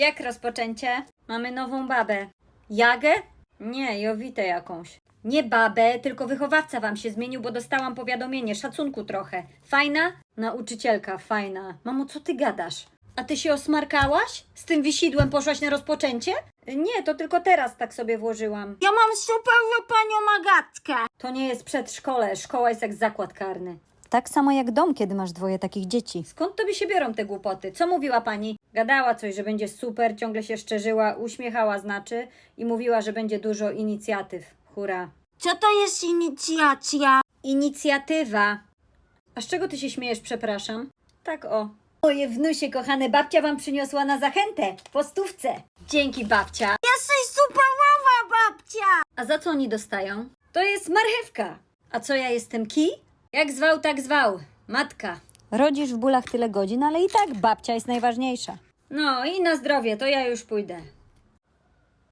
Jak rozpoczęcie? Mamy nową babę. Jagę? Nie, Jowitę jakąś. Nie babę, tylko wychowawca wam się zmienił, bo dostałam powiadomienie, szacunku trochę. Fajna? Nauczycielka, fajna. Mamo, co ty gadasz? A ty się osmarkałaś? Z tym wisidłem poszłaś na rozpoczęcie? Nie, to tylko teraz tak sobie włożyłam. Ja mam super panią Agatkę. To nie jest przedszkole, szkoła jest jak zakład karny. Tak samo jak dom, kiedy masz dwoje takich dzieci. Skąd tobie się biorą te głupoty? Co mówiła pani? Gadała coś, że będzie super, ciągle się szczerzyła, uśmiechała znaczy i mówiła, że będzie dużo inicjatyw. Hura. Co to jest inicjacja? Inicjatywa. A z czego ty się śmiejesz, przepraszam? Tak o. Moje wnusie kochane, babcia wam przyniosła na zachętę. Po stówce. Dzięki babcia. Jesteś superowa babcia. A za co oni dostają? To jest marchewka. A co ja jestem kij? Jak zwał, tak zwał. Matka. Rodzisz w bólach tyle godzin, ale i tak babcia jest najważniejsza. No i na zdrowie, to ja już pójdę.